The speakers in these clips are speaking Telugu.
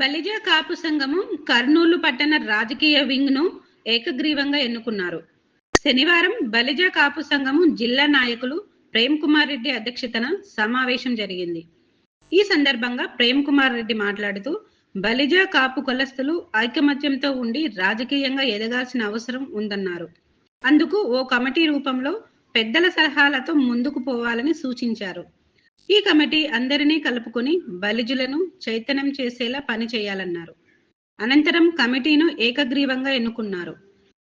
బలిజ కాపు సంఘము కర్నూలు పట్టణ రాజకీయ వింగ్ను ఏకగ్రీవంగా ఎన్నుకున్నారు. శనివారం బలిజ కాపు సంఘము జిల్లా నాయకులు ప్రేమ్ కుమార్ రెడ్డి అధ్యక్షతన సమావేశం జరిగింది. ఈ సందర్భంగా ప్రేమ్ కుమార్ రెడ్డి మాట్లాడుతూ బలిజ కాపు కులస్తులు ఐకమత్యంతో ఉండి రాజకీయంగా ఎదగాల్సిన అవసరం ఉందన్నారు. అందుకు ఓ కమిటీ రూపంలో పెద్దల సలహాలతో ముందుకు పోవాలని సూచించారు. ఈ కమిటీ అందరినీ కలుపుకుని బలిజులను చైతన్యం చేసేలా పని చేయాలన్నారు. అనంతరం కమిటీను ఏకగ్రీవంగా ఎన్నుకున్నారు.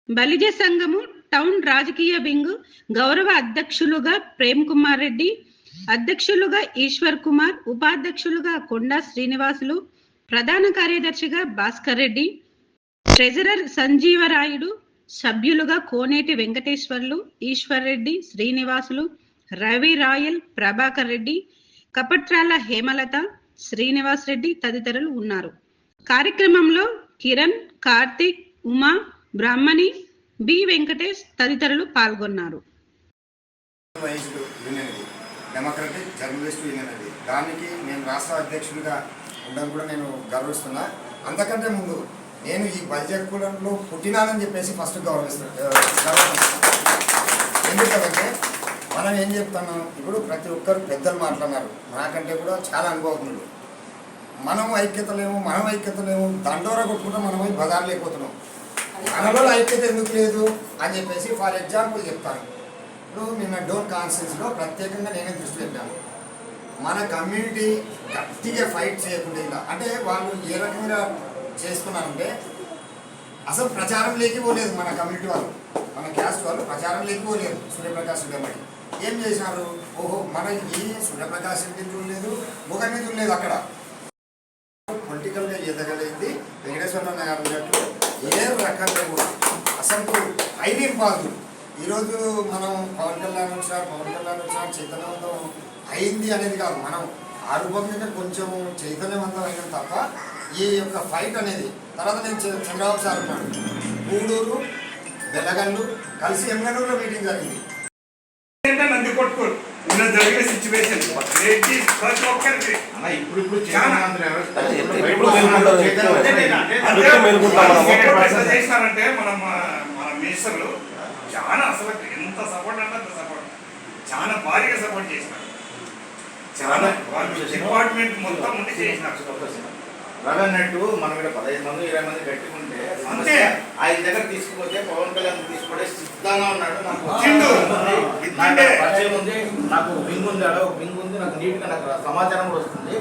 బలిజ సంఘము టౌన్ రాజకీయ వింగ్ గౌరవ అధ్యక్షులుగా ప్రేమ్ కుమార్ రెడ్డి అధ్యక్షులుగా ఈశ్వర్ కుమార్ ఉపాధ్యక్షులుగా కొండా శ్రీనివాసులు ప్రధాన కార్యదర్శిగా భాస్కర్ రెడ్డి ట్రెజరర్ సంజీవరాయుడు సభ్యులుగా కోనేటి వెంకటేశ్వర్లు ఈశ్వర్ రెడ్డి శ్రీనివాసులు రవి రాయల్ ప్రభాకర్ రెడ్డి కపట్రాల హేమలత శ్రీనివాస్ రెడ్డి తదితరులు ఉన్నారు. కార్యక్రమంలో కిరణ్ కార్తిక్ ఉమా బ్రాహ్మణి బి వెంకటేష్ తదితరులు పాల్గొన్నారు. డెమోక్రటిక్ జర్నలిస్ట్ యూనియన్ అది దానికి నేను రాష్ట్ర అధ్యక్షుడిగా ఉండడం కూడా నేను గర్విస్తున్నా. అంతకంటే ముందు నేను ఈ బడ్జెట్ పుట్టినానని చెప్పేసి ఫస్ట్ గౌరవిస్తాను ఎందుకంటే మనం ఏం చెప్తున్నాం? ఇప్పుడు ప్రతి ఒక్కరు పెద్దలు మాట్లాడినారు. నాకంటే కూడా చాలా అనుభవజ్ఞులు. మనం ఐక్యత లేము మనం ఐక్యత లేము దండోర కొట్టుకుంటే మనం పోయి బజార్ లేకపోతున్నాం మనలో ఐక్యత ఎందుకు లేదు? అని చెప్పేసి ఫర్ ఎగ్జాంపుల్ చెప్తాను ఇప్పుడు నిన్న డోర్ కాన్ఫరెన్స్లో ప్రత్యేకంగా నేనే దృష్టి పెట్టాను. మన కమ్యూనిటీ గట్టిగా ఫైట్ చేయకుండా ఇలా అంటే వాళ్ళు ఏ రకంగా చేసుకున్నారంటే అసలు ప్రచారం లేకపోలేదు మన కమ్యూనిటీ వాళ్ళు. మన క్యాస్ట్ వాళ్ళు ప్రచారం లేకపోలేదు. సూర్యప్రకాష్ రెడ్డి ఏం చేశారు? ఓహో మన ఈ సూర్యప్రకాష్ లేదు ముఖ ముఖమే లేదు అక్కడ. పొలిటికల్గా ఎదగలేదు వెంకటేశ్వరరావు గారు ఉన్నట్టు ఏ రకంగా కూడా అసలు హైలీ కాదు ఈరోజు మనం పవన్ కళ్యాణ్ వచ్చారు పవన్ కళ్యాణ్ వచ్చారు చైతన్యవంతం అయింది అనేది కాదు. మనం ఆ రూపంగా కొంచెం చైతన్యవంతం అయిన తప్ప ఈ యొక్క ఫైట్ అనేది తర్వాత నేను చంద్రబాబు సార్ ఉన్నాడు గూడూరు బెలగల్లు కలిసి ఎంగనూరులో మీటింగ్ జరిగింది. నిన్న జరిగిన సిచ్యువేషన్ రెడ్డి ప్రతి ఒక్కరికి. అన్న ఇప్పుడు ఇప్పుడు చేసినారంటే మన మన మినిస్టర్లు చాలా అసలు ఎంత సపోర్ట్ అంటే అంత సపోర్ట్ చాలా భారీగా సపోర్ట్ చేసినారు. చాలా డిపార్ట్మెంట్ మొత్తం ఉండి చేసినారు. రవి అన్నట్టు మనం ఇక్కడ పదహైదు మంది ఇరవై మంది పెట్టుకుంటే అంతే. ఆయన దగ్గర తీసుకుపోతే పవన్ కళ్యాణ్ తీసుకుంటే సిద్ధంగా ఉన్నాడు నాకు అంటే- పరిచయం ఉంది నాకు వింగ్ ఉంది ఒక వింగ్ ఉంది నాకు నీట్గా నాకు సమాచారం కూడా వస్తుంది.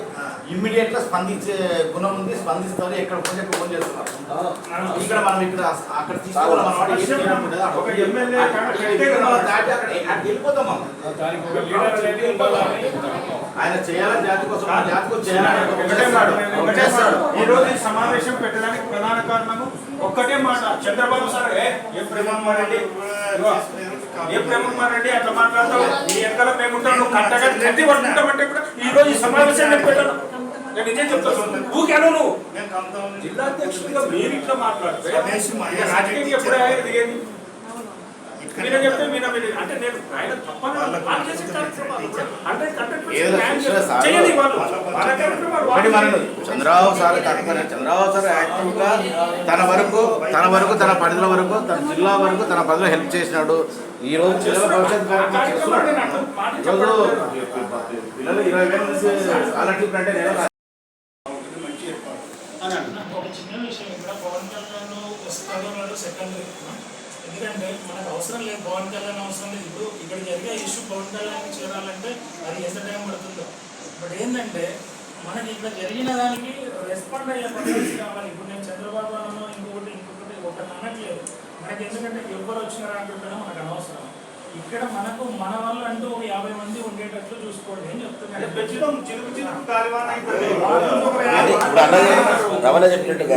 ఇమ్మీడియట్గా స్పందించే గుణం ఉంది స్పందిస్తారు ఎక్కడ ఫోన్ చెప్పి ఫోన్ చేస్తున్నారు ఇక్కడ మనం ఇక్కడ అక్కడ తీసుకోవాలి అక్కడ వెళ్ళిపోతాం ఆయన చేయాలని జాతి కోసం మన జాతి కోసం చేయాలని. ఈ రోజు ఈ సమావేశం పెట్టడానికి ప్రధాన కారణము ఒక్కటే మాట. చంద్రబాబు సార్ ఏ ఏ రెడ్డి? అట్లా మాట్లాడతావు? నీ వెనకాల మేము ఉంటాం నువ్వు కట్టగా గట్టి పట్టుకుంటామంటే కూడా ఈ రోజు ఈ సమావేశం నేను పెట్టాను. నేను నిజం చెప్తాను ఊకేను నువ్వు. జిల్లా అధ్యక్షుడిగా మీరు ఇట్లా మాట్లాడితే రాజకీయం ఎప్పుడు దిగేది మీరు చెప్తే మీరు అంటే నేను ఆయన తప్పని అంటే చంద్రబాబు సార్ చంద్రబాబు సార్ యాక్టివ్గా తన వరకు తన వరకు తన పరిధిల వరకు తన జిల్లా వరకు తన పరిధిలో హెల్ప్ చేసినాడు. ఈ రోజు పిల్లల భవిష్యత్ కార్యక్రమం చేస్తున్నాడు. ఈ రోజు పిల్లలు ఇరవై వేల నుంచి స్కాలర్షిప్ అంటే నేను నాకు ఒక చిన్న విషయం ఇక్కడ. పవన్ కళ్యాణ్ వస్తాడో నాడు సెకండరీ ఎందుకంటే మనకు అవసరం లేదు. పవన్ కళ్యాణ్ అవసరం లేదు. ఇప్పుడు ఇక్కడ జరిగే ఇష్యూ పవన్ కళ్యాణ్ చేరాలంటే అది ఎంత టైం పడుతుందో. బట్ ఏంటంటే మనకి ఇక్కడ జరిగిన దానికి రెస్పాండ్ అయ్యే పరిస్థితి కావాలి. ఇప్పుడు నేను చంద్రబాబు అనో ఇంకొకటి ఇంకొకటి ఒకటి అనట్లేదు. మనకి ఎందుకంటే ఎవరు వచ్చినారా అంటుంటే మనకు అనవసరం. ఇక్కడ మనకు మన వాళ్ళు అంటూ ఒక యాభై మంది ఉండేటట్లు చూసుకోండి. అని చెప్తున్నాను రమణ చెప్పినట్టుగా